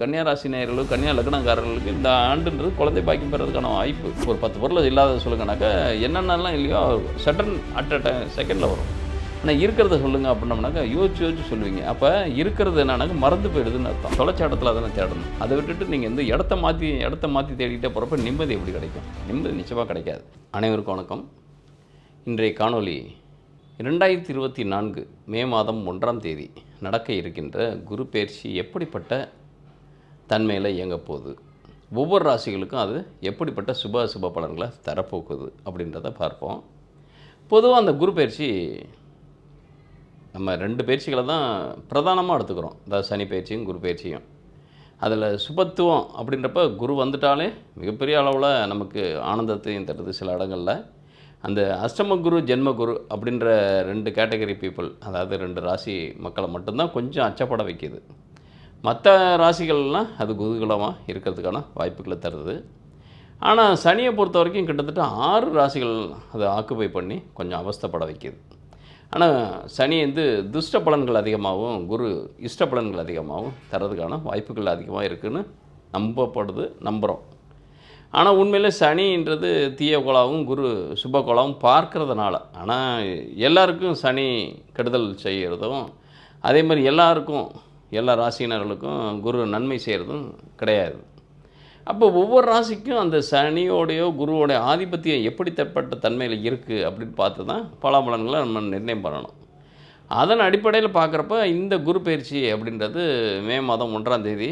கன்னியா ராசி நேயர்களும் கன்னியா லக்னக்காரர்களுக்கு இந்த ஆண்டுன்றது குழந்தை பாக்கி பெறதுக்கான வாய்ப்பு. ஒரு பத்து பொருள் இல்லாத சொல்லுங்கனாக்கா என்னென்னலாம் இல்லையோ சட்டன் அட் அ டைம் செகண்டில் வரும். ஆனால் இருக்கிறத சொல்லுங்கள் அப்படின்னம்னாக்கா யோசிச்சு யோசிச்சு சொல்லுவீங்க. அப்போ இருக்கிறது என்னன்னாக்கா மறந்து போயிடுதுன்னு அர்த்தம். தொலைச்சாட்டத்தில் அதனை தேடணும். அதை விட்டுட்டு நீங்கள் வந்து இடத்த மாற்றி இடத்த மாற்றி தேடிக்கிட்டே போகிறப்ப நிம்மதி எப்படி கிடைக்கும்? நிம்மதி நிச்சயமாக கிடைக்காது. அனைவருக்கும் வணக்கம். இன்றைய காணொளி இரண்டாயிரத்தி இருபத்தி நான்கு மே மாதம் ஒன்றாம் தேதி நடக்க இருக்கின்ற குரு பயிற்சி எப்படிப்பட்ட தன்மையில் இயங்க போகுது. ஒவ்வொரு ராசிகளுக்கும் அது எப்படிப்பட்ட சுப அசுப பலன்களை தரப்போக்குது அப்படின்றத பார்ப்போம். பொதுவாக அந்த குரு பயிற்சி நம்ம ரெண்டு பயிற்சிகளை தான் பிரதானமாக எடுத்துக்கிறோம். அதாவது சனி பயிற்சியும் குரு பயிற்சியும். அதில் சுபத்துவம் அப்படின்றப்ப குரு வந்துட்டாலே மிகப்பெரிய அளவில் நமக்கு ஆனந்தத்தையும் தருது சில இடங்களில். அந்த அஷ்டம குரு ஜென்ம குரு அப்படின்ற ரெண்டு கேட்டகரி பீப்புள் அதாவது ரெண்டு ராசி மக்களை மட்டும்தான் கொஞ்சம் அச்சப்பட வைக்கிது. மற்ற ராசிகள்லாம் அது குதூகலமாக இருக்கிறதுக்கான வாய்ப்புகளை தருது. ஆனால் சனியை பொறுத்த வரைக்கும் கிட்டத்தட்ட ஆறு ராசிகள் அதை ஆக்குபை பண்ணி கொஞ்சம் அவஸ்தைப்பட வைக்கிது. ஆனால் சனி வந்து துஷ்ட பலன்கள் அதிகமாகவும் குரு இஷ்ட பலன்கள் அதிகமாகவும் தரதுக்கான வாய்ப்புகள் அதிகமாக இருக்குதுன்னு நம்பப்படுது நம்புகிறோம் ஆனால் உண்மையில் சனின்றது தீய கோளாவும் குரு சுப கோளாவும் பார்க்கறதுனால ஆனால் எல்லாருக்கும் சனி கெடுதல் செய்கிறதும் அதே மாதிரி எல்லாருக்கும் எல்லா ராசியினர்களுக்கும் குரு நன்மை செய்கிறதும் கிடையாது. அப்போ ஒவ்வொரு ராசிக்கும் அந்த சனியோடையோ குருவோடைய ஆதிபத்தியம் எப்படித்தப்பட்ட தன்மையில் இருக்குது அப்படின்னு பார்த்து தான் பலாபலன்களை நம்ம நிர்ணயம் பண்ணணும். அதன் அடிப்படையில் பார்க்குறப்ப இந்த குரு பயிற்சி அப்படின்றது மே மாதம் ஒன்றாம் தேதி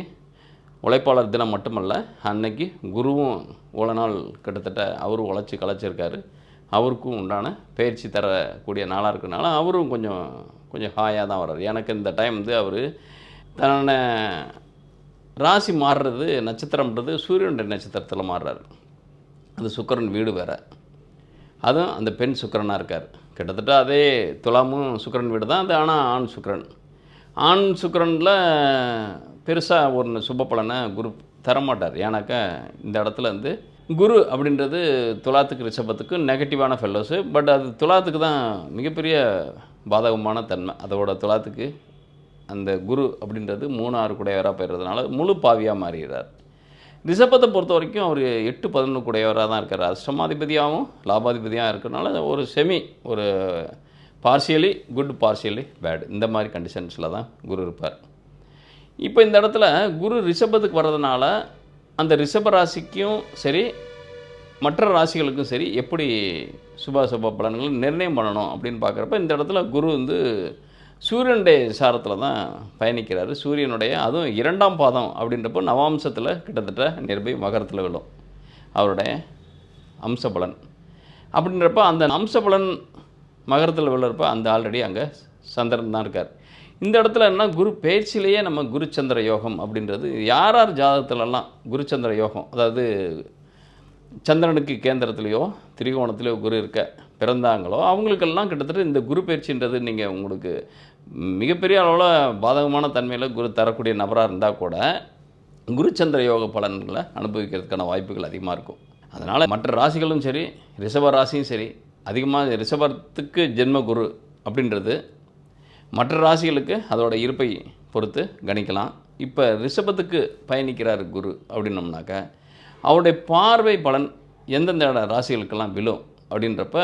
உழைப்பாளர் தினம் மட்டுமல்ல அன்னைக்கு குருவும் இவ்வளோ நாள் கிட்டத்தட்ட அவரும் உழைச்சி கலைச்சிருக்காரு. அவருக்கும் உண்டான பயிற்சி தரக்கூடிய நாளாக இருக்கனால அவரும் கொஞ்சம் கொஞ்சம் ஹாயாக தான் வர்றார். எனக்கு இந்த டைம் வந்து அவர் தன்னை ராசி மாறுறது நட்சத்திரம்ன்றது சூரியனுடைய நட்சத்திரத்தில் மாறுறாரு. அந்த சுக்கரன் வீடு வேறு. அதுவும் அந்த பெண் சுக்கரனாக இருக்கார். கிட்டத்தட்ட அதே துலாமும் சுக்கரன் வீடு தான் அது ஆனால் ஆண் சுக்கரன். ஆண் சுக்கிரனில் பெருசாக ஒரு சுப பலனை குரு தரமாட்டார். ஏன்னாக்கா இந்த இடத்துல வந்து குரு அப்படின்றது துலாத்துக்கு ரிஷபத்துக்கு நெகட்டிவான ஃபெல்லோஸு பட் அது துலாத்துக்கு தான் மிகப்பெரிய பாதகமான தன்மை. அதோட துலாத்துக்கு அந்த குரு அப்படின்றது மூணாறு குடையவராக போயிடுறதுனால முழு பாவியாக மாறுகிறார் ரிஷபத்தை பொறுத்த வரைக்கும் அவர் எட்டு பதினொன்று குடையவராக தான் இருக்கார். அஷ்டமாதிபதியாகவும் லாபாதிபதியாக இருக்கிறனால ஒரு செமி ஒரு பார்சியலி குட் பார்சியலி பேட் இந்த மாதிரி கண்டிஷன்ஸில் தான் குரு இருப்பார். இப்போ இந்த இடத்துல குரு ரிஷபத்துக்கு வர்றதுனால அந்த ரிஷப ராசிக்கும் சரி மற்ற ராசிகளுக்கும் சரி எப்படி சுப சுப பலன்களை நிர்ணயம் பண்ணணும் அப்படின்னு பார்க்குறப்ப இந்த இடத்துல குரு வந்து சூரியனுடைய சாரத்தில் தான் பயணிக்கிறார். சூரியனுடைய அதுவும் இரண்டாம் பாதம் அப்படின்றப்போ நவாம்சத்தில் கிட்டத்தட்ட நிர்பை மகரத்தில் விழும். அவருடைய அம்சபலன். அப்படின்றப்ப அந்த அம்சபலன் மகரத்தில் விழுறப்ப அந்த ஆல்ரெடி அங்கே சந்திரன் தான் இருக்கார். இந்த இடத்துல என்ன குரு பேச்சிலேயே நம்ம குருச்சந்திர யோகம் அப்படின்றது யார் யார் ஜாதகத்துலலாம் குருச்சந்திர யோகம் அதாவது சந்திரனுக்கு கேந்திரத்துலேயோ திரிகோணத்திலேயோ குரு இருக்க பிறந்தாங்களோ அவங்களுக்கெல்லாம் கிட்டத்தட்ட இந்த குரு பயிற்சின்றது நீங்கள் உங்களுக்கு மிகப்பெரிய அளவில் பாதகமான தன்மையில் குரு தரக்கூடிய நபராக இருந்தால் கூட குருச்சந்திர யோக பலன்களை அனுபவிக்கிறதுக்கான வாய்ப்புகள் அதிகமாக இருக்கும். அதனால் மற்ற ராசிகளும் சரி ரிஷப ராசியும் சரி அதிகமாக ரிஷபத்துக்கு ஜென்ம குரு அப்படின்றது மற்ற ராசிகளுக்கு அதோட இருப்பை பொறுத்து கணிக்கலாம். இப்போ ரிஷபத்துக்கு பயணிக்கிறார் குரு அப்படின்னோம்னாக்க அவருடைய பார்வை பலன் எந்தெந்த ராசிகளுக்கெல்லாம் விழும் அப்படின்றப்ப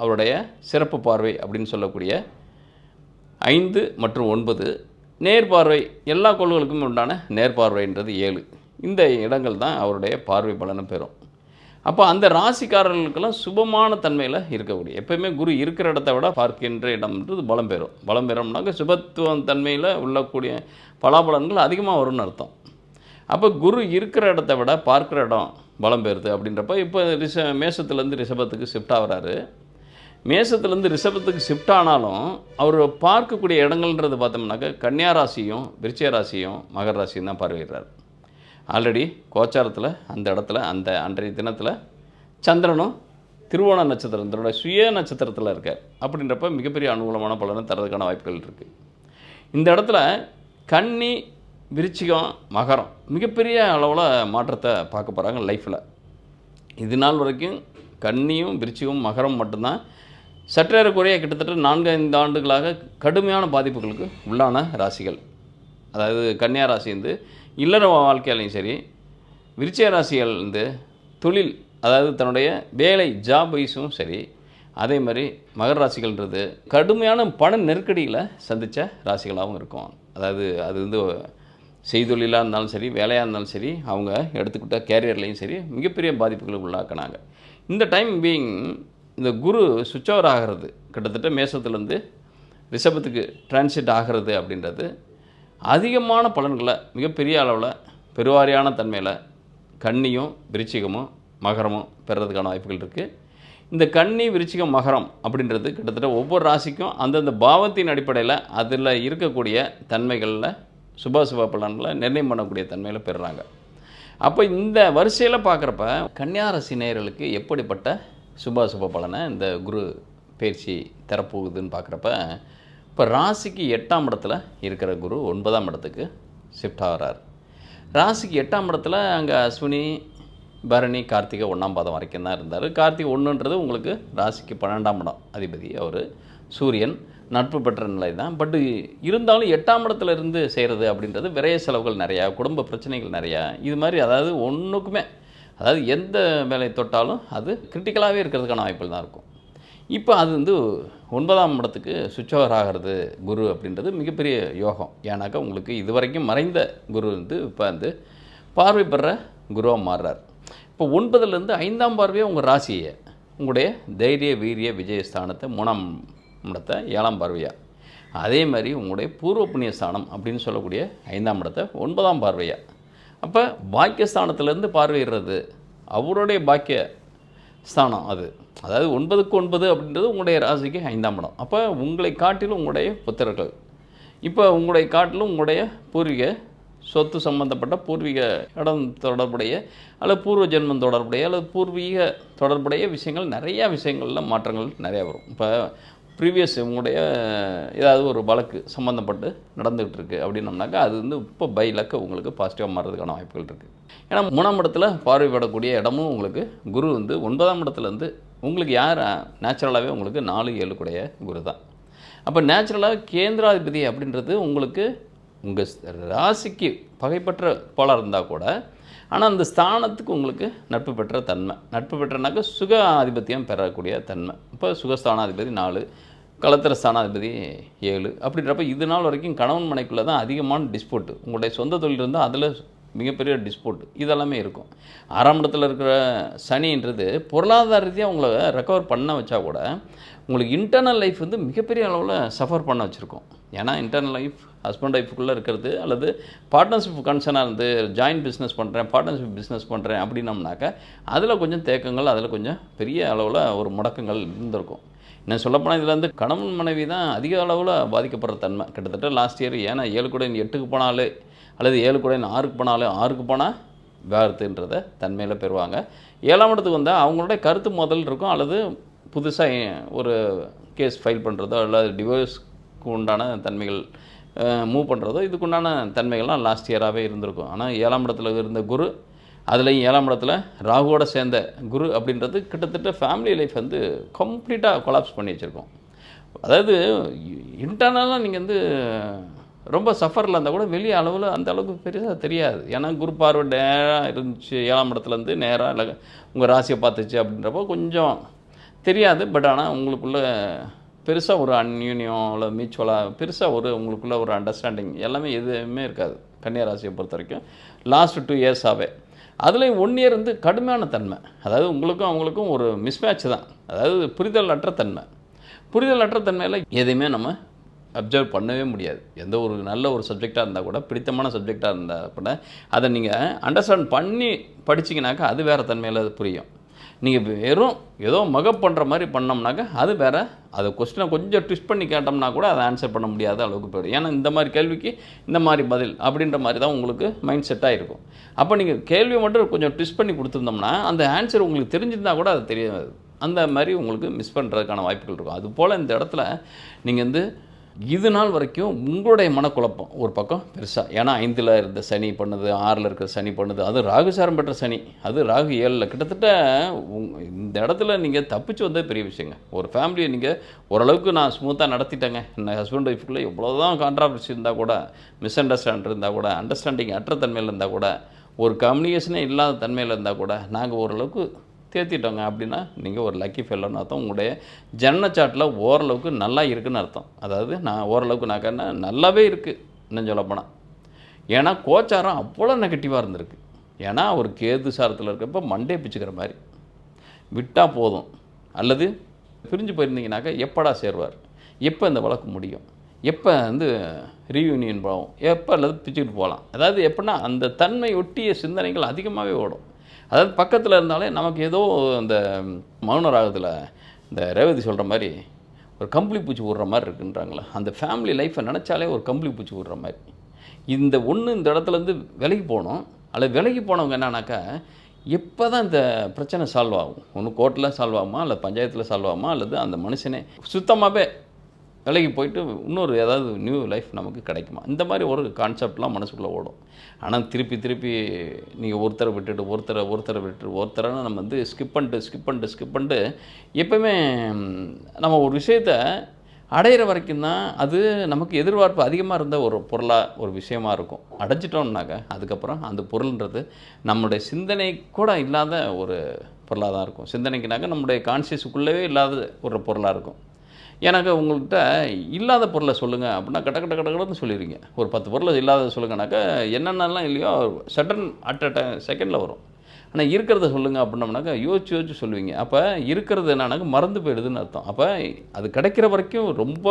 அவருடைய சிறப்பு பார்வை அப்படின்னு சொல்லக்கூடிய ஐந்து மற்றும் ஒன்பது நேர்பார்வை எல்லா கோள்களுக்கும் உண்டான நேர்பார்வைன்றது ஏழு. இந்த இடங்கள் தான் அவருடைய பார்வை பலனை பெறும். அப்போ அந்த ராசிக்காரர்களுக்கெல்லாம் சுபமான தன்மையில் இருக்கக்கூடிய எப்பயுமே குரு இருக்கிற இடத்த விட பார்க்கின்ற இடம்ன்றது பலம் பெறும். பலம் பெறும்னாக்க சுபத்துவம் தன்மையில் உள்ளக்கூடிய பலாபலன்கள் அதிகமாக வரும்னு அர்த்தம். அப்போ குரு இருக்கிற இடத்த விட பார்க்குற இடம் பலம் பெறுது அப்படின்றப்ப இப்போ ரிஷ மேஷத்துலேருந்து ரிஷபத்துக்கு ஷிஃப்ட் ஆகிறாரு. மேஷத்துலேருந்து ரிஷபத்துக்கு ஷிஃப்ட் ஆனாலும் அவர் பார்க்கக்கூடிய இடங்கள்ன்றது பார்த்தோம்னாக்க கன்னியா ராசியும் விருச்சிக ராசியும் மகர ராசியும் தான் பார்வையிடுறார். ஆல்ரெடி கோச்சாரத்தில் அந்த இடத்துல அந்த அன்றைய தினத்தில் சந்திரனும் திருவோண நட்சத்திரம் தன்னோட சுய நட்சத்திரத்தில் இருக்கார். அப்படின்றப்ப மிகப்பெரிய அனுகூலமான பலனை தரதுக்கான வாய்ப்புகள் இருக்குது இந்த இடத்துல கன்னி விருச்சிகம் மகரம் மிகப்பெரிய அளவில் மாற்றத்தை பார்க்க போகிறாங்க லைஃப்பில் இது நாள் வரைக்கும் கன்னியும் விருச்சிகம் மகரம் மட்டும்தான் சற்றேறக்குறைய கிட்டத்தட்ட நான்கு ஐந்து ஆண்டுகளாக கடுமையான பாதிப்புகளுக்கு உள்ளான ராசிகள். அதாவது கன்னியா ராசி வந்து இல்லற வாழ்க்கையிலையும் சரி விருச்சிக ராசிகள் வந்து தொழில் அதாவது தன்னுடைய வேலை ஜாப் வைஸும் சரி அதே மாதிரி மகர ராசிகள்ன்றது கடுமையான பண நெருக்கடியில் சந்தித்த ராசிகளாகவும் இருக்கும். அதாவது அது வந்து செய்தொழிலாக இருந்தாலும் சரி வேலையாக இருந்தாலும் சரி அவங்க எடுத்துக்கிட்ட கேரியர்லேயும் சரி மிகப்பெரிய பாதிப்புகளுக்கு உள்ளாக்கினாங்க. இந்த டைம் பீயிங் இந்த குரு சுவிட்ச் ஓவர் ஆகிறது கிட்டத்தட்ட மேசத்துலேருந்து ரிஷபத்துக்கு டிரான்சிட் ஆகிறது அப்படின்றது அதிகமான பலன்களை மிகப்பெரிய அளவில் பெருவாரியான தன்மையில் கன்னியும் விருச்சிகமும் மகரமும் பெறதுக்கான வாய்ப்புகள் இருக்குது இந்த கன்னி விருச்சிகம் மகரம் அப்படின்றது கிட்டத்தட்ட ஒவ்வொரு ராசிக்கும் அந்தந்த பாவத்தின் அடிப்படையில் அதில் இருக்கக்கூடிய தன்மைகளில் சுபாசுப பலன்களை நிர்ணயம் பண்ணக்கூடிய தன்மையில் பெறுறாங்க. அப்போ இந்த வரிசையில் பார்க்குறப்ப கன்னியாரசி நேயர்களுக்கு எப்படிப்பட்ட சுபாசுப பலனை இந்த குரு பயிற்சி தரப்போகுதுன்னு பார்க்குறப்ப இப்போ ராசிக்கு எட்டாம் இடத்துல இருக்கிற குரு ஒன்பதாம் இடத்துக்கு ஷிஃப்ட் ஆகிறார். ராசிக்கு எட்டாம் இடத்துல அங்கே அஸ்வினி பரணி கார்த்திகை ஒன்றாம் பாதம் வரைக்கும் தான் இருந்தார். கார்த்திகை ஒன்றுன்றது உங்களுக்கு ராசிக்கு பன்னெண்டாம் இடம் அதிபதி அவர். சூரியன் நட்பு பெற்ற நிலை தான் பட் இருந்தாலும் எட்டாம் இடத்துல இருந்து செய்கிறது அப்படின்றது விரைய செலவுகள் நிறையா குடும்ப பிரச்சனைகள் நிறையா. இது மாதிரி அதாவது ஒன்றுக்குமே அதாவது எந்த வேலையை தொட்டாலும் அது கிரிட்டிக்கலாகவே இருக்கிறதுக்கான வாய்ப்புகள் தான் இருக்கும். இப்போ அது வந்து ஒன்பதாம் இடத்துக்கு சுவிட்ச் ஓவர் ஆகிறது குரு அப்படின்றது மிகப்பெரிய யோகம். ஏன்னாக்கா உங்களுக்கு இதுவரைக்கும் மறைந்த குரு வந்து இப்போ வந்து பார்வை பெற குருவாக மாறுறார். இப்போ ஒன்பதுலேருந்து ஐந்தாம் பார்வையே உங்கள் ராசியை. உங்களுடைய தைரிய வீரிய விஜயஸ்தானத்தை மூணாம் இடத்தை ஏழாம் பார்வையாக அதே மாதிரி உங்களுடைய பூர்வ புண்ணிய ஸ்தானம் அப்படின்னு சொல்லக்கூடிய ஐந்தாம் இடத்தை ஒன்பதாம் பார்வையாக அப்போ பாக்கியஸ்தானத்திலேருந்து பார்வையிடுறது அவருடைய பாக்கிய ஸ்தானம் அது. அதாவது ஒன்பதுக்கு ஒன்பது அப்படின்றது உங்களுடைய ராசிக்கு ஐந்தாம் இடம். அப்போ உங்களை காட்டிலும் உங்களுடைய புத்திரர்கள். இப்போ உங்களுடைய காட்டிலும் உங்களுடைய பூர்வீக சொத்து சம்பந்தப்பட்ட பூர்வீக இடம் தொடர்புடைய அல்லது பூர்வ ஜென்மம் தொடர்புடைய அல்லது பூர்வீக தொடர்புடைய விஷயங்கள் நிறையா விஷயங்களில் மாற்றங்கள் நிறையா வரும். இப்போ ப்ரீவியஸ் உங்களுடைய ஏதாவது ஒரு வழக்கு சம்மந்தப்பட்டு நடந்துகிட்டு இருக்கு அப்படின்னம்னாக்கா அது வந்து இப்போ பை லக்கு உங்களுக்கு பாசிட்டிவாக மாறுறதுக்கான வாய்ப்புகள் இருக்குது ஏன்னா மூணாம் இடத்துல பார்வைப்படக்கூடிய இடமும் உங்களுக்கு குரு வந்து ஒன்பதாம் இடத்துலேருந்து உங்களுக்கு யார் நேச்சுரலாகவே உங்களுக்கு நாலு ஏழு கூடைய குரு தான். அப்போ நேச்சுரலாக கேந்திராதிபதி அப்படின்றது உங்களுக்கு உங்கள் ராசிக்கு பகைப்பற்ற போல இருந்தால் கூட ஆனால் அந்த ஸ்தானத்துக்கு உங்களுக்கு நட்பு பெற்ற தன்மை. நட்பு பெற்றனாக்க சுக ஆதிபத்தியம் பெறக்கூடிய தன்மை. இப்போ சுகஸ்தானாதிபதி நாலு களத்திர ஸ்தானாதிபதி ஏழு. அப்படின்றப்ப இது நாள் வரைக்கும் கணவன் மனைக்குள்ளே தான் அதிகமான டிஸ்போர்ட்டு உங்களுடைய சொந்த தொழில் இருந்தால் அதில் மிகப்பெரிய டிஸ்போர்ட் இதெல்லாமே இருக்கும். ஆறாம் இடத்துல இருக்கிற சனின்றது பொருளாதார ரீதியாக உங்களை ரெக்கவர் பண்ண வச்சா கூட உங்களுக்கு இன்டர்னல் லைஃப் வந்து மிகப்பெரிய அளவில் சஃபர் பண்ண வச்சுருக்கோம். ஏன்னா இன்டர்னல் லைஃப் ஹஸ்பண்ட் ஒய்ஃபுக்குள்ளே இருக்கிறது அல்லது பார்ட்னர்ஷிப் கன்சர்னாக இருந்து ஜாயின்ட் பிஸ்னஸ் பண்ணுறேன் பார்ட்னர்ஷிப் பிஸ்னஸ் பண்ணுறேன் அப்படின்னம்னாக்கா அதில் கொஞ்சம் தேக்கங்கள் அதில் கொஞ்சம் பெரிய அளவில் ஒரு முடக்கங்கள் இருந்திருக்கும். நான் சொல்லப்போனால் இதில் வந்து கணவன் மனைவி தான் அதிக அளவில் பாதிக்கப்படுற தன்மை. கிட்டத்தட்ட லாஸ்ட் இயர் ஏன்னா ஏழு கூட எட்டுக்கு போனாலே அல்லது ஏழு கூட ஆறுக்கு போனாலே ஆறுக்கு போனால் விவாகரத்துன்றத தன்மையில் பெறுவாங்க. ஏழாம் இடத்துக்கு வந்தால் அவங்களுடைய கருத்து முதல் இருக்கும் அல்லது புதுசாக ஒரு கேஸ் ஃபைல் பண்ணுறதோ அல்லது டிவோர்ஸ்க்கு உண்டான தன்மைகள் மூவ் பண்ணுறதோ இதுக்குண்டான தன்மைகள்லாம் லாஸ்ட் இயராகவே இருந்திருக்கும். ஆனால் ஏழாம் இடத்துல இருந்த குரு அதுலேயும் ஏழாம் இடத்துல ராகுவோட சேர்ந்த குரு அப்படின்றது கிட்டத்தட்ட ஃபேமிலி லைஃப் வந்து கம்ப்ளீட்டாக கொலாப்ஸ் பண்ணி வச்சுருக்கோம். அதாவது இன்டர்னலாக நீங்கள் வந்து ரொம்ப சஃபரில் இருந்தால் கூட வெளியே அளவில் அந்த அளவுக்கு பெருசாக தெரியாது. ஏன்னா குரு பார்வை நேராக இருந்துச்சு. ஏழாம் இடத்துலேருந்து நேராக இல்லை உங்கள் ராசியை பார்த்துச்சு அப்படின்றப்போ கொஞ்சம் தெரியாது. பட் ஆனால் உங்களுக்குள்ள பெருசாக ஒரு அந்யூன்யம் இல்லை மியூச்சுவலாக பெருசாக ஒரு உங்களுக்குள்ள ஒரு அண்டர்ஸ்டாண்டிங் எல்லாமே எதுவுமே இருக்காது. கன்னியா ராசியை பொறுத்த வரைக்கும். லாஸ்ட் டூ இயர்ஸாகவே அதுலேயும் ஒன் இயர் வந்து கடுமையான தன்மை. அதாவது உங்களுக்கும் அவங்களுக்கும் ஒரு மிஸ்மேட்ச் தான். அதாவது புரிதல் அற்ற தன்மை. புரிதல் அற்ற தன்மையில் எதையுமே நம்ம அப்சர்வ் பண்ணவே முடியாது. எந்த ஒரு நல்ல ஒரு சப்ஜெக்டாக இருந்தால் கூட பிடித்தமான சப்ஜெக்டாக இருந்தால் கூட அதை நீங்கள் அண்டர்ஸ்டாண்ட் பண்ணி படிச்சிங்கனாக்கா அது வேறு தன்மையில் அது புரியும். நீங்கள் வெறும் ஏதோ மகப் பண்ணுற மாதிரி பண்ணோம்னாக்கா அது வேறு அதை கொஸ்டினை கொஞ்சம் ட்விஸ்ட் பண்ணி கேட்டோம்னா கூட அதை ஆன்சர் பண்ண முடியாத அளவுக்கு போயிடும். ஏன்னா இந்த மாதிரி கேள்விக்கு இந்த மாதிரி பதில் அப்படின்ற மாதிரி தான் உங்களுக்கு மைண்ட் செட்டாக இருக்கும். அப்போ நீங்கள் கேள்வியை மட்டும் கொஞ்சம் ட்விஸ்ட் பண்ணி கொடுத்துருந்தோம்னா அந்த ஆன்சர் உங்களுக்கு தெரிஞ்சிருந்தால் கூட அது தெரியாது. அந்த மாதிரி உங்களுக்கு மிஸ் பண்ணுறதுக்கான வாய்ப்புகள் இருக்கும். அதுபோல் இந்த இடத்துல நீங்கள் வந்து இது நாள் வரைக்கும் உங்களுடைய மனக்குழப்பம் ஒரு பக்கம் பெருசாக ஏன்னா ஐந்தில் இருந்த சனி பண்ணுது ஆறில் இருக்கிற சனி பண்ணுது அது ராகுசாரம் பெற்ற சனி அது ராகு ஏழில். கிட்டத்தட்ட இந்த இடத்துல நீங்கள் தப்பிச்சு வந்தது பெரிய விஷயங்க. ஒரு ஃபேமிலியை நீங்கள் ஓரளவுக்கு நான் ஸ்மூத்தாக நடத்திட்டேங்க. என் ஹஸ்பண்ட் ஒய்ஃபுக்குள்ளே எவ்வளோதான் கான்ட்ராவர்சி இருந்தால் கூட மிஸ் அண்டர்ஸ்டாண்ட் இருந்தால் கூட அண்டர்ஸ்டாண்டிங் அற்ற தன்மையில் இருந்தால் கூட ஒரு கம்யூனிகேஷனே இல்லாத தன்மையில் இருந்தால் கூட நாங்கள் ஓரளவுக்கு தேர்த்திட்டோங்க அப்படின்னா நீங்கள் ஒரு லக்கி ஃபெல்லோன்னு அர்த்தம். உங்களுடைய ஜனனச்சாட்டில் ஓரளவுக்கு நல்லா இருக்குதுன்னு அர்த்தம். அதாவது நான் ஓரளவுக்கு நான் நல்லாவே இருக்குது இன்னும் சொல்லப்போனால் ஏன்னா கோச்சாரம் அவ்வளோ நெகட்டிவாக இருந்திருக்கு. ஏன்னா ஒரு கேது சாரத்தில் இருக்கப்ப மண்டே பிச்சுக்கிற மாதிரி. விட்டால் போதும். அல்லது பிரிஞ்சு போயிருந்தீங்கனாக்கா எப்படா சேருவார்? எப்போ இந்த வழக்கு முடியும்? எப்போ வந்து ரீயூனியன் போகும் எப்போ அல்லது பிச்சுக்கிட்டு போகலாம்? அதாவது எப்படின்னா அந்த தன்மை ஒட்டிய சிந்தனைகள் அதிகமாகவே ஓடும். அதாவது பக்கத்தில் இருந்தாலே நமக்கு ஏதோ அந்த மௌன ராகத்தில் இந்த ரேவதி சொல்கிற மாதிரி ஒரு கம்பளி பூச்சி விடுற மாதிரி இருக்குன்றாங்களே. அந்த ஃபேமிலி லைஃப்பை நினச்சாலே ஒரு கம்பளி பூச்சி விடுற மாதிரி. இந்த ஒன்று இந்த இடத்துலேருந்து விலகி போகணும் அல்லது விலகி போனவங்க என்னன்னாக்கா எப்போ தான் இந்த பிரச்சனை சால்வ் ஆகும்? ஒன்று கோர்ட்டில் சால்வ் ஆகுமா? அல்லது பஞ்சாயத்தில் சால்வ் ஆகுமா? அல்லது அந்த மனுஷனே சுத்தமாகவே விலகி போயிட்டு இன்னொரு ஏதாவது நியூ லைஃப் நமக்கு கிடைக்குமா? இந்த மாதிரி ஒரு கான்செப்ட்லாம் மனசுக்குள்ளே ஓடும். ஆனால் திருப்பி திருப்பி நீங்கள் ஒருத்தரை விட்டுட்டு ஒருத்தரை ஒருத்தரை விட்டுட்டு ஒருத்தரை நம்ம வந்து ஸ்கிப் பண்ணிட்டு ஸ்கிப் பண்ணிட்டு ஸ்கிப் பண்ணிட்டு எப்பவுமே நம்ம ஒரு விஷயத்த அடையிற வரைக்கும் தான் அது நமக்கு எதிர்பார்ப்பு அதிகமாக இருந்த ஒரு பொருளாக ஒரு விஷயமாக இருக்கும். அடைஞ்சிட்டோம்னாக்க அதுக்கப்புறம் அந்த பொருள்ன்றது நம்மளுடைய சிந்தனை கூட இல்லாத ஒரு பொருளாக தான் இருக்கும். சிந்தனைக்குனாக்க நம்முடைய கான்சியஸுக்குள்ளவே இல்லாத ஒரு பொருளாக இருக்கும். எனக்கு உங்கள்கிட்ட இல்லாத பொருளை சொல்லுங்கள் அப்படின்னா கட்ட கட்ட கட்ட கடன்னு சொல்லிடுங்க ஒரு பத்து பொருளை இல்லாத சொல்லுங்கனாக்கா என்னென்னலாம் இல்லையோ சடன் அட் அ செகண்டில் வரும். ஆனால் இருக்கிறத சொல்லுங்கள் அப்படின்னம்னாக்கா யோசிச்சு யோசிச்சு சொல்லுவீங்க. அப்போ இருக்கிறது என்னன்னாக்கா மறந்து போயிடுதுன்னு அர்த்தம். அப்போ அது கிடைக்கிற வரைக்கும் ரொம்ப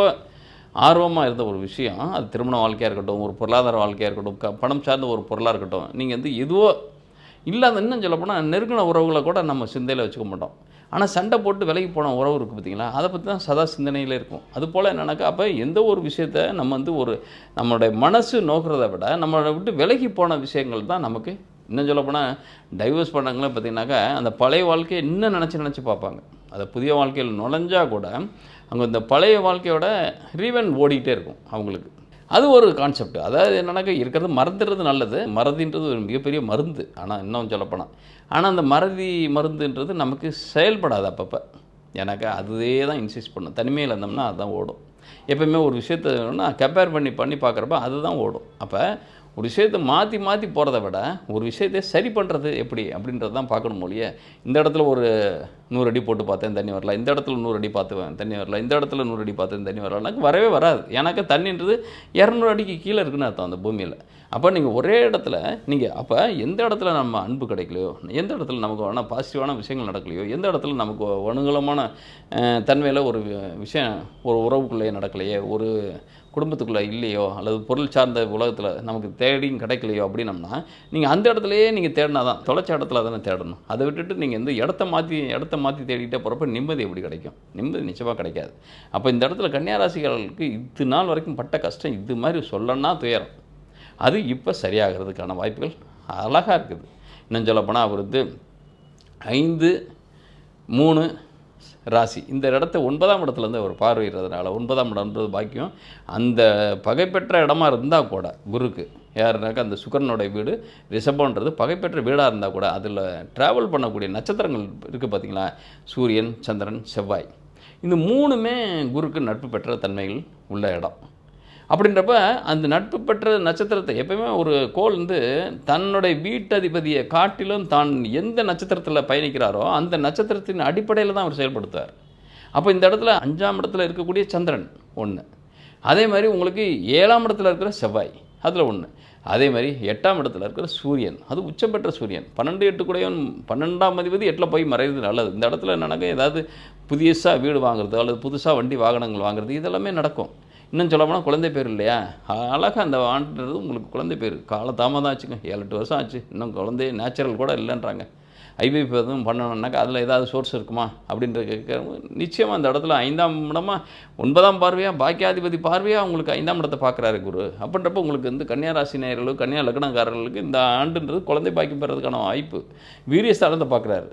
ஆர்வமாக இருந்த ஒரு விஷயம் அது திருமண வாழ்க்கையாக இருக்கட்டும் ஒரு பொருளாதார வாழ்க்கையாக இருக்கட்டும் க பணம் சார்ந்த ஒரு பொருளாக இருக்கட்டும் நீங்கள் வந்து எதுவோ இல்லாத இன்னும் சொல்லப்போனால் நெருங்கின உறவுகளை கூட நம்ம சிந்தையில் வச்சுக்க மாட்டோம். ஆனால் சண்டை போட்டு விலகி போன உறவு இருக்குது பார்த்தீங்களா அதை பற்றி தான் சதா சிந்தனையில் இருக்கும். அது போல் என்னன்னாக்கா அப்போ எந்த ஒரு விஷயத்த நம்ம வந்து ஒரு நம்மளுடைய மனசு நோக்கிறத விட நம்மளை விட்டு விலகி போன விஷயங்கள் தான் நமக்கு இன்னும் சொல்லப்போனால் டைவர்ஸ் பண்ணாங்களே பார்த்தீங்கன்னாக்கா அந்த பழைய வாழ்க்கையை இன்னும் நினச்சி நினச்சி பார்ப்பாங்க. அதை புதிய வாழ்க்கையில் நுழைஞ்சா கூட அவங்க இந்த பழைய வாழ்க்கையோட ரீவன் ஓடிக்கிட்டே இருக்கும் அவங்களுக்கு. அது ஒரு கான்செப்ட் அதாவது என்னென்னாக்கா இருக்கிறது மறந்துடுறது நல்லது. மறதின்றது ஒரு மிகப்பெரிய மருந்து. ஆனால் இன்னும் சொல்லப்போனால் ஆனால் அந்த மறதி மருந்துன்றது நமக்கு செயல்படாது அப்பப்போ. எனக்கு அதுவே தான் இன்சிஸ்ட் பண்ணும். தனிமையில் இருந்தோம்னா அதுதான் ஓடும். எப்போயுமே ஒரு விஷயத்த கம்பேர் பண்ணி பண்ணி பார்க்குறப்ப அதுதான் ஓடும். அப்போ ஒரு விஷயத்தை மாற்றி மாற்றி போகிறத விட ஒரு விஷயத்தை சரி பண்ணுறது எப்படி அப்படின்றது தான் பார்க்கணும் மொழியே இந்த இடத்துல ஒரு நூறு அடி போட்டு பார்த்தேன் தண்ணி வரல. இந்த இடத்துல நூறு அடி பார்த்துவேன் தண்ணி வரல. இந்த இடத்துல நூறு அடி பார்த்தேன் தண்ணி வரல. எனக்கு வரவே வராது. எனக்கு தண்ணின்றது இரநூறு அடிக்கு கீழே இருக்குன்னு அர்த்தம் அந்த பூமியில். அப்போ நீங்கள் ஒரே இடத்துல நீங்கள் அப்போ எந்த இடத்துல நம்ம அன்பு கிடைக்கலையோ எந்த இடத்துல நமக்கு வேணால் பாசிட்டிவான விஷயங்கள் நடக்கலையோ எந்த இடத்துல நமக்கு அனுகூலமான தன்மையில் ஒரு விஷயம் ஒரு உறவுக்குள்ளேயே நடக்கலையே ஒரு குடும்பத்துக்குள்ளே இல்லையோ அல்லது பொருள் சார்ந்த உலகத்தில் நமக்கு தேடியும் கிடைக்கலையோ அப்படின்னம்னா நீங்கள் அந்த இடத்துலையே நீங்கள் தேடினா தான் தொலைச்ச இடத்துல தானே தேடணும். அதை விட்டுட்டு நீங்கள் வந்து இடத்த மாற்றி இடத்த மாற்றி தேடிக்கிட்டே போகிறப்ப நிம்மதி எப்படி கிடைக்கும்? நிம்மதி நிச்சயமாக கிடைக்காது. அப்போ இந்த இடத்துல கன்னியாராசிகளுக்கு இது நாள் வரைக்கும் பட்ட கஷ்டம் இது மாதிரி சொல்லணும்னா துயரம். அது இப்போ சரியாகிறதுக்கான வாய்ப்புகள் அழகாக இருக்குது. இன்னும் சொல்லப்போனால் அவர் வந்து ஐந்து மூணு ராசி. இந்த இடத்த ஒன்பதாம் இடத்துலேருந்து அவர் பார்வையிடுறதுனால ஒன்பதாம் இடம்ன்றது பாக்கியம். அந்த பகைப்பெற்ற இடமா இருந்தால் கூட குருக்கு யாருனாக்கா அந்த சுக்கரனுடைய வீடு ரிஷபன்றது பகைப்பெற்ற வீடாக இருந்தால் கூட அதில் ட்ராவல் பண்ணக்கூடிய நட்சத்திரங்கள் இருக்குது பார்த்தீங்களா சூரியன் சந்திரன் செவ்வாய். இந்த மூணுமே குருக்கு நட்பு பெற்ற தன்மைகள் உள்ள இடம். அப்படின்றப்ப அந்த நட்பு பெற்ற நட்சத்திரத்தை எப்பயுமே ஒரு கோள் வந்து தன்னுடைய வீட்டதிபதியை காட்டிலும் தான் எந்த நட்சத்திரத்தில் பயணிக்கிறாரோ அந்த நட்சத்திரத்தின் அடிப்படையில் தான் அவர் செயல்படுத்தார் அப்போ இந்த இடத்துல அஞ்சாம் இடத்துல இருக்கக்கூடிய சந்திரன் ஒன்று அதே மாதிரி உங்களுக்கு ஏழாம் இடத்துல இருக்கிற செவ்வாய் அதில் ஒன்று அதே மாதிரி எட்டாம் இடத்துல இருக்கிற சூரியன் அது உச்சம் பெற்ற சூரியன். பன்னெண்டு எட்டு கூடயும் பன்னெண்டாம் அதிபதி எட்டில் போய் மறைகிறது நல்லது. இந்த இடத்துல நடக்க ஏதாவது புதுசாக வீடு வாங்குறது அல்லது புதுசாக வண்டி வாகனங்கள் வாங்குறது இதெல்லாமே நடக்கும். இன்னும் சொல்ல போனால் குழந்தை பேர் இல்லையா? அழகாக அந்த ஆண்டுன்றது உங்களுக்கு குழந்தை பேர். கால தாமதம் ஆச்சுங்க. ஏழு எட்டு வருஷம் ஆச்சு. இன்னும் குழந்தை நேச்சுரல் கூட இல்லைன்றாங்க. ஐபிபி எதுவும் பண்ணணுன்னாக்கா அதில் ஏதாவது சோர்ஸ் இருக்குமா? அப்படின்ற கேட்க நிச்சயமாக அந்த இடத்துல ஐந்தாம் இடமா ஒன்பதாம் பார்வையாக பாக்கியாதிபதி பார்வையாக உங்களுக்கு ஐந்தாம் இடத்தை பார்க்குறாரு குரு. அப்படின்றப்ப உங்களுக்கு வந்து கன்னியாராசி நேயர்களுக்கு கன்னியா லக்னக்காரர்களுக்கு இந்த ஆண்டுன்றது குழந்தை பாக்கியம் பெறதுக்கான வாய்ப்பு. வீரிய ஸ்தானத்தை பார்க்குறாரு.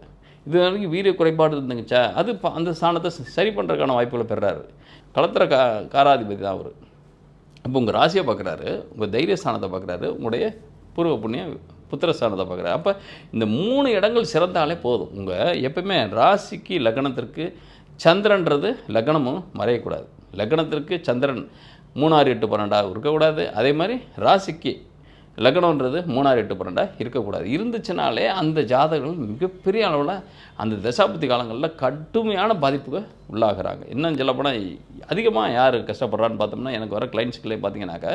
இது வரைக்கும் வீரிய குறைபாடு இருந்துங்கச்சா அது ப- அந்த ஸ்தானத்தை சரி பண்ணுறதுக்கான வாய்ப்புகளை பெறாரு. களத்திர கா காராதிபதி தான் அவர். அப்போ உங்கள் ராசியை பார்க்குறாரு உங்கள் தைரியஸ்தானத்தை பார்க்குறாரு உங்களுடைய பூர்வ புண்ணிய புத்திரஸ்தானத்தை பார்க்குறாரு அப்போ இந்த மூணு இடங்கள் சிறந்தாலே போதும். உங்கள் எப்பவுமே ராசிக்கு லக்னத்திற்கு சந்திரன்றது லக்னமும் மறையக்கூடாது. லக்னத்திற்கு சந்திரன் மூணாறு எட்டு பன்னெண்டாக இருக்கக்கூடாது. அதே மாதிரி ராசிக்கு லக்னம்ன்றது மூணாறு எட்டு பன்னெண்டாக இருக்கக்கூடாது. இருந்துச்சுனாலே அந்த ஜாதகங்கள் மிகப்பெரிய அளவில் அந்த தசாபதி காலங்களில் கடுமையான பாதிப்புக்கு உள்ளாகிறாங்க. இன்னும் சொல்லப்போனால் அதிகமாக யார் கஷ்டப்படுறான்னு பார்த்தோம்னா எனக்கு வர கிளைண்ட்ஸ்களே பார்த்தீங்கன்னாக்கா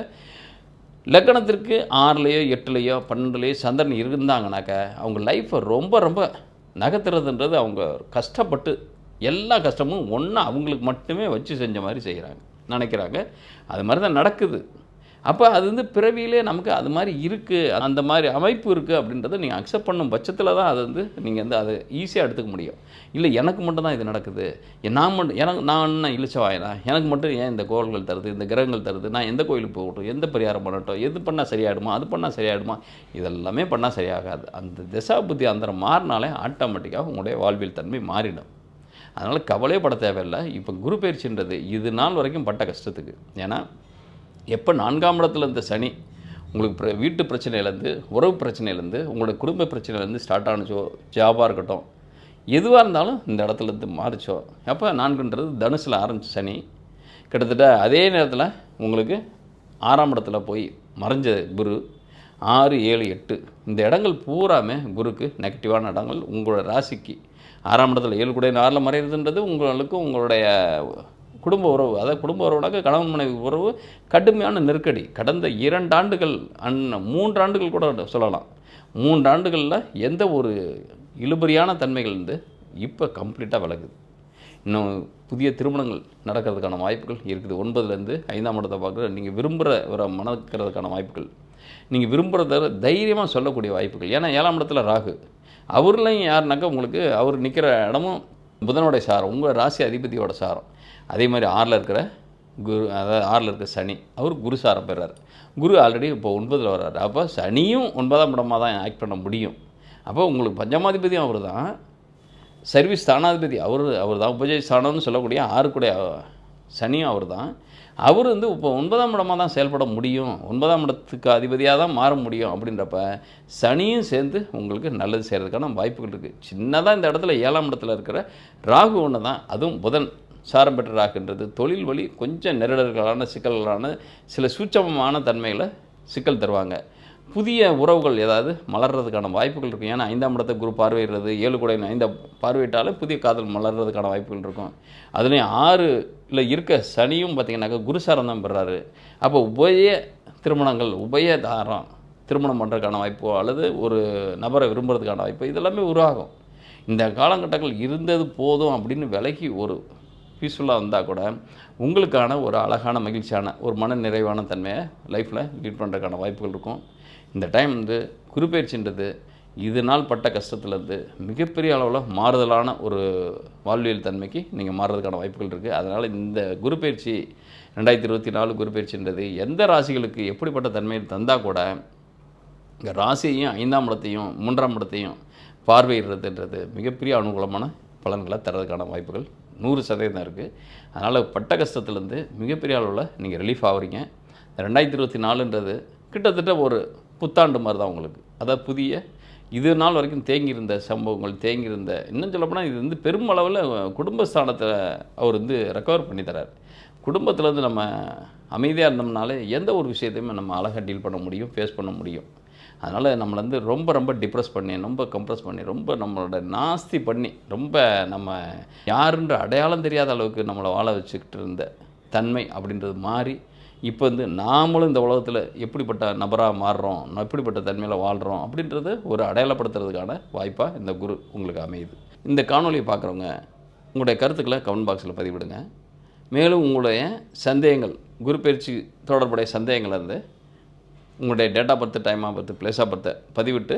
லக்கணத்திற்கு ஆறுலேயோ எட்டுலேயோ பன்னெண்டுலேயோ சந்திரன் இருந்தாங்கனாக்கா அவங்க லைஃப்பை ரொம்ப ரொம்ப நகர்த்துறதுன்றது அவங்க கஷ்டப்பட்டு எல்லா கஷ்டமும் ஒன்றா அவங்களுக்கு மட்டுமே வச்சு செஞ்ச மாதிரி செய்கிறாங்க நினைக்கிறாங்க. அது மாதிரி தான் நடக்குது. அப்போ அது வந்து பிறவியிலே நமக்கு அது மாதிரி இருக்குது அந்த மாதிரி அமைப்பு இருக்குது அப்படின்றத நீங்கள் அக்செப்ட் பண்ணும் பட்சத்தில் தான் அது வந்து நீங்கள் வந்து அதை ஈஸியாக எடுத்துக்க முடியும். இல்லை எனக்கு மட்டும் தான் இது நடக்குது. நான் மட்டும் எனக்கு நான் என்ன இழிச்சவாயனா எனக்கு மட்டும் ஏன் இந்த கோள்கள் தருது இந்த கிரகங்கள் தருது? நான் எந்த கோயிலுக்கு போகட்டும் எந்த பரிகாரம் பண்ணட்டும் எது பண்ணால் சரியாயிடுமா அது பண்ணால் சரியாயிடுமா? இதெல்லாமே பண்ணால் சரியாகாது. அந்த திசா புத்தி அந்தரம் மாறினாலே ஆட்டோமேட்டிக்காக உங்களுடைய வாழ்வியல் தன்மை மாறிடும். அதனால் கவலைப்பட தேவையில்லை. இப்போ குரு பயிற்சின்றது இது நாள் வரைக்கும் பட்ட கஷ்டத்துக்கு. ஏன்னா எப்போ நான்காம் இடத்துல இருந்த சனி உங்களுக்கு பிர- வீட்டு பிரச்சனையிலேருந்து உறவு பிரச்சனையிலேருந்து உங்களோட குடும்ப பிரச்சனையிலேருந்து ஸ்டார்ட் ஆனுச்சோ ஜாபாக இருக்கட்டும் எதுவாக இருந்தாலும் இந்த இடத்துலேருந்து மாறிச்சோ. அப்போ நான்குன்றது தனுசில் ஆரம்பிச்ச சனி. கிட்டத்தட்ட அதே நேரத்தில் உங்களுக்கு ஆறாம் இடத்துல போய் மறைஞ்ச குரு ஆறு ஏழு எட்டு. இந்த இடங்கள் பூராமே குருக்கு நெகட்டிவான இடங்கள். உங்களோட ராசிக்கு ஆறாம் இடத்துல ஏழு கூட ஆறில் மறைகிறதுன்றது உங்களுக்கு உங்களுடைய குடும்ப உறவு. அதாவது குடும்ப உறவுனாக்க கணவன் மனைவி உறவு கடுமையான நெருக்கடி. கடந்த இரண்டாண்டுகள் அன் மூன்றாண்டுகள் கூட சொல்லலாம். மூன்றாண்டுகளில் எந்த ஒரு இழுபறியான தன்மைகள் வந்து இப்போ கம்ப்ளீட்டாக விலகுது. இன்னும் புதிய திருமணங்கள் நடக்கிறதுக்கான வாய்ப்புகள் இருக்குது. ஒன்பதுலேருந்து ஐந்தாம் இடத்தை பார்க்குற நீங்கள் விரும்புகிற வர மணக்கிறதுக்கான வாய்ப்புகள். நீங்கள் விரும்புகிறத தைரியமாக சொல்லக்கூடிய வாய்ப்புகள். ஏன்னா ஏழாம் இடத்துல ராகு. அவர்லையும் யாருனாக்கா உங்களுக்கு அவர் நிற்கிற இடமும் புதனுடைய சாரம் உங்கள் ராசி அதிபதியோட சாரம். அதே மாதிரி ஆறில் இருக்கிற குரு அதாவது ஆறில் இருக்கிற சனி அவர் குரு சாரம் பெறார். குரு ஆல்ரெடி இப்போ ஒன்பதில் வர்றாரு. அப்போ சனியும் ஒன்பதாம் இடமாக தான் ஆக்ட் பண்ண முடியும். அப்போ உங்களுக்கு பஞ்சமாதிபதியும் அவர் தான். சர்வீஸ் ஸ்தானாதிபதி அவர் அவர் தான். உபஜய ஸ்தானம்னு சொல்லக்கூடிய ஆறுக்குடைய சனியும் அவர் தான். அவர் வந்து இப்போ ஒன்பதாம் இடமாக தான் செயல்பட முடியும். ஒன்பதாம் இடத்துக்கு அதிபதியாக தான் மாற முடியும் அப்படின்றப்ப சனியும் சேர்ந்து உங்களுக்கு நல்லது செய்கிறதுக்கான வாய்ப்புகள் இருக்குது சின்னதாக இந்த இடத்துல ஏழாம் இடத்துல இருக்கிற ராகு ஒன்று தான். அதுவும் புதன். சாரம் பெற்றதாகின்றது தொழில் வழி கொஞ்சம் நெருடர்களான சிக்கல்களான சில சூட்சமமான தன்மைகளை சிக்கல் தருவாங்க. புதிய உறவுகள் ஏதாவது மலர்றதுக்கான வாய்ப்புகள் இருக்கும். ஏன்னா ஐந்தாம் இடத்தை குரு பார்வையிடுறது ஏழு கூட ஐந்த பார்வையிட்டாலே புதிய காதல் மலர்றதுக்கான வாய்ப்புகள் இருக்கும். அதுலேயும் ஆறு இல்லை இருக்க சனியும் பார்த்தீங்கன்னாக்கா குருசாரம் தான் பெறாரு. அப்போ உபய திருமணங்கள் உபய தாரம் திருமணம் பண்ணுறதுக்கான வாய்ப்போ அல்லது ஒரு நபரை விரும்புறதுக்கான வாய்ப்பு இதெல்லாமே உருவாகும். இந்த காலகட்டங்கள் இருந்தது போதும் அப்படின்னு விலகி ஒரு பீஸ்ஃபுல்லாக வந்தால் கூட உங்களுக்கான ஒரு அழகான மகிழ்ச்சியான ஒரு மன நிறைவான தன்மையை லைஃப்பில் லீட் பண்ணுறதுக்கான வாய்ப்புகள் இருக்கும். இந்த டைம் வந்து குருப்பெயர்ச்சின்றது இது நாள் பட்ட கஷ்டத்துலேருந்து மிகப்பெரிய அளவில் மாறுதலான ஒரு வாழ்வியல் தன்மைக்கு நீங்கள் மாறுறதுக்கான வாய்ப்புகள் இருக்குது அதனால் இந்த குருப்பெயர்ச்சி ரெண்டாயிரத்தி இருபத்தி நாலு குருப்பெயர்ச்சின்றது எந்த ராசிகளுக்கு எப்படிப்பட்ட தன்மையை தந்தால் கூட இங்கே ராசியையும் ஐந்தாம் இடத்தையும் மூன்றாம் இடத்தையும் பார்வையிடுறதுன்றது மிகப்பெரிய அனுகூலமான பலன்களை தரதுக்கான வாய்ப்புகள் நூறு சதவீதம் இருக்குது அதனால் பட்ட கஷ்டத்துலேருந்து மிகப்பெரிய அளவில் நீங்கள் ரிலீஃப் ஆகுறீங்க ரெண்டாயிரத்தி இருபத்தி நாலுன்றது கிட்டத்தட்ட ஒரு புத்தாண்டு மாதிரி தான் உங்களுக்கு. அதாவது புதிய இது நாள் வரைக்கும் தேங்கியிருந்த சம்பவங்கள் தேங்கியிருந்த இன்னும் சொல்லப்போனால் இது வந்து பெருமளவில் குடும்பஸ்தானத்தை அவர் வந்து ரெக்கவர் பண்ணி தரார். குடும்பத்துலேருந்து நம்ம அமைதியாக இருந்தோம்னாலே எந்த ஒரு விஷயத்தையுமே நம்ம அழகாக டீல் பண்ண முடியும் ஃபேஸ் பண்ண முடியும். அதனால் நம்மளை வந்து ரொம்ப ரொம்ப டிப்ரெஸ் பண்ணி ரொம்ப கம்ப்ரெஸ் பண்ணி ரொம்ப நம்மளோட நாஸ்தி பண்ணி ரொம்ப நம்ம யாருன்ற அடையாளம் தெரியாத அளவுக்கு நம்மளை வாழ வச்சுக்கிட்டு இருந்த தன்மை அப்படின்றது மாறி இப்போ வந்து நாமளும் இந்த உலகத்தில் எப்படிப்பட்ட நபராக மாறுறோம் நான் எப்படிப்பட்ட தன்மையில் வாழ்கிறோம் அப்படின்றத ஒரு அடையாளப்படுத்துறதுக்கான வாய்ப்பாக இந்த குரு உங்களுக்கு அமையுது. இந்த காணொலியை பார்க்குறவங்க உங்களுடைய கருத்துக்களை கமெண்ட் பாக்ஸில் பதிவிடுங்க. மேலும் உங்களுடைய சந்தேகங்கள் குரு பயிற்சி தொடர்புடைய சந்தேகங்கள் இருந்து உங்களுடைய date birth time of birth place of பர்த்தை பதிவிட்டு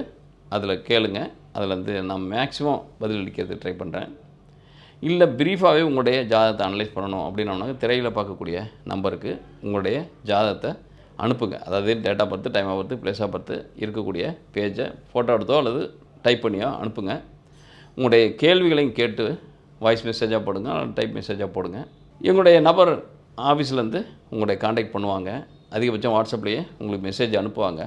அதில் கேளுங்க. அதில் வந்து நான் மேக்ஸிமம் பதிலளிக்கிறதுக்கு ட்ரை பண்ணுறேன் இல்லை ப்ரீஃபாகவே உங்களுடைய ஜாதகத்தை அனலைஸ் பண்ணணும் அப்படின்னோம்னாக்க திரையில் பார்க்கக்கூடிய நம்பருக்கு உங்களுடைய ஜாதகத்தை அனுப்புங்க. அதாவது date birth time of birth place of birth இருக்கக்கூடிய பேஜை ஃபோட்டோ எடுத்தோ அல்லது டைப் பண்ணியோ அனுப்புங்க. உங்களுடைய கேள்விகளையும் கேட்டு வாய்ஸ் மெசேஜாக போடுங்க டைப் மெசேஜாக போடுங்க. எங்களுடைய நபர் ஆஃபீஸ்லேருந்து உங்களுடைய காண்டாக்ட் பண்ணுவாங்க. அதிகபட்சம் வாட்ஸ்அப்லேயே உங்களுக்கு மெசேஜ் அனுப்புவாங்க.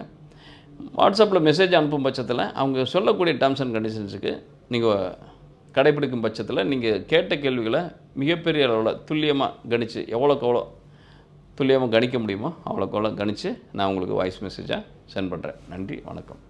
வாட்ஸ்அப்பில் மெசேஜ் அனுப்பும் பட்சத்தில் அவங்க சொல்லக்கூடிய டேர்ம்ஸ் அண்ட் கண்டிஷன்ஸுக்கு நீங்கள் கடைப்பிடிக்கும் பட்சத்தில் நீங்கள் கேட்ட கேள்விகளை மிகப்பெரிய அளவில் துல்லியமாக கணித்து எவ்வளோக்கு எவ்வளோ துல்லியமாக கணிக்க முடியுமோ அவ்வளோக்கு எவ்வளோ கணித்து நான் உங்களுக்கு வாய்ஸ் மெசேஜாக சென்ட் பண்ணுறேன் நன்றி வணக்கம்.